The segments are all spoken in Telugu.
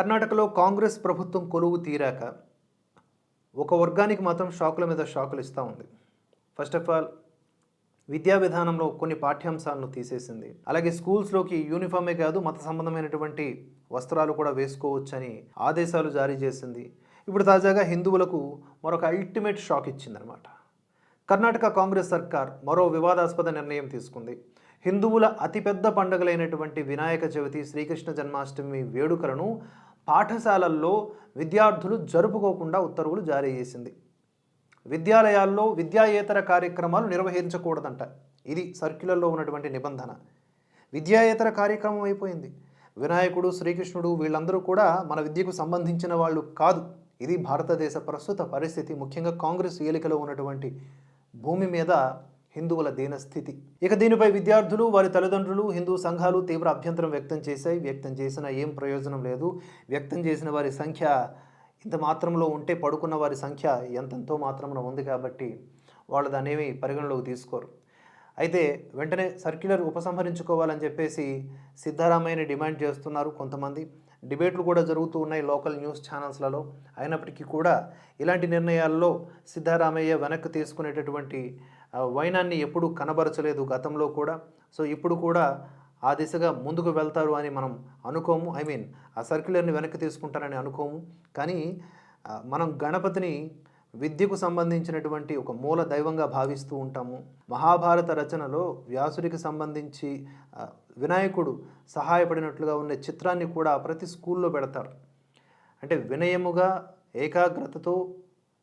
కర్ణాటకలో కాంగ్రెస్ ప్రభుత్వం కొలువు తీరాక ఒక వర్గానికి మాత్రం షాకుల మీద షాకులు ఇస్తూ ఉంది. ఫస్ట్ ఆఫ్ ఆల్ విద్యా విధానంలో కొన్ని పాఠ్యాంశాలను తీసేసింది. అలాగే స్కూల్స్లోకి యూనిఫామే కాదు మత సంబంధమైనటువంటి వస్త్రాలు కూడా వేసుకోవచ్చని ఆదేశాలు జారీ చేసింది. ఇప్పుడు తాజాగా హిందువులకు మరొక అల్టిమేట్ షాక్ ఇచ్చిందనమాట కర్ణాటక కాంగ్రెస్ సర్కార్ మరో వివాదాస్పద నిర్ణయం తీసుకుంది. హిందువుల అతిపెద్ద పండుగలైనటువంటి వినాయక చవితి శ్రీకృష్ణ జన్మాష్టమి వేడుకలను పాఠశాలల్లో విద్యార్థులు జరుపుకోకుండా ఉత్తర్వులు జారీ చేసింది. విద్యాలయాల్లో విద్యాయేతర కార్యక్రమాలు నిర్వహించకూడదంట. ఇది సర్క్యులర్లో ఉన్నటువంటి నిబంధన. విద్యాయేతర కార్యక్రమం అయిపోయింది. వినాయకుడు శ్రీకృష్ణుడు వీళ్ళందరూ కూడా మన విద్యకు సంబంధించిన వాళ్ళు కాదు. ఇది భారతదేశ ప్రస్తుత పరిస్థితి. ముఖ్యంగా కాంగ్రెస్ ఏలికలో ఉన్నటువంటి భూమి మీద హిందువుల దీనస్థితి. ఇక దీనిపై విద్యార్థులు వారి తల్లిదండ్రులు హిందూ సంఘాలు తీవ్ర అభ్యంతరం వ్యక్తం చేశాయి. వ్యక్తం చేసిన ఏం ప్రయోజనం లేదు. వ్యక్తం చేసిన వారి సంఖ్య ఇంత మాత్రంలో ఉంటే పడుకున్న వారి సంఖ్య ఎంతంతో మాత్రమున ఉంది కాబట్టి వాళ్ళు దాన్ని పరిగణలోకి తీసుకోరు. అయితే వెంటనే సర్క్యులర్ ఉపసంహరించుకోవాలని చెప్పేసి సిద్ధారామయ్యని డిమాండ్ చేస్తున్నారు కొంతమంది. డిబేట్లు కూడా జరుగుతూ ఉన్నాయి లోకల్ న్యూస్ ఛానల్స్లలో. అయినప్పటికీ కూడా ఇలాంటి నిర్ణయాల్లో సిద్ధారామయ్య వెనక్కి తీసుకునేటటువంటి వైనాన్ని ఎప్పుడూ కనబరచలేదు గతంలో కూడా. సో ఇప్పుడు కూడా ఆ దిశగా ముందుకు వెళ్తారు అని మనం అనుకోము. ఐ మీన్ ఆ సర్క్యులర్ని వెనక్కి తీసుకుంటారని అనుకోము. కానీ మనం గణపతిని విద్యకు సంబంధించినటువంటి ఒక మూల దైవంగా భావిస్తూ ఉంటాము. మహాభారత రచనలో వ్యాసుడికి సంబంధించి వినాయకుడు సహాయపడినట్లుగా ఉన్న చిత్రాన్ని కూడా ప్రతి స్కూల్లో పెడతారు. అంటే వినయముగా ఏకాగ్రతతో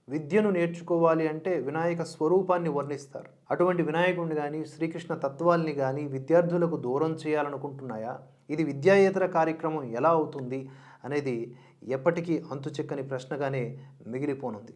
విద్యను నేర్చుకోవాలి అంటే వినాయక స్వరూపాన్ని వర్ణిస్తారు. అటువంటి వినాయకుడిని కానీ శ్రీకృష్ణ తత్వాల్ని కానీ విద్యార్థులకు దూరం చేయాలనుకుంటున్నాయా? ఇది విద్యాయేతర కార్యక్రమం ఎలా అవుతుంది? అనేది ఎప్పటికీ అంతుచెక్కని ప్రశ్నగానే మిగిలిపోనుంది.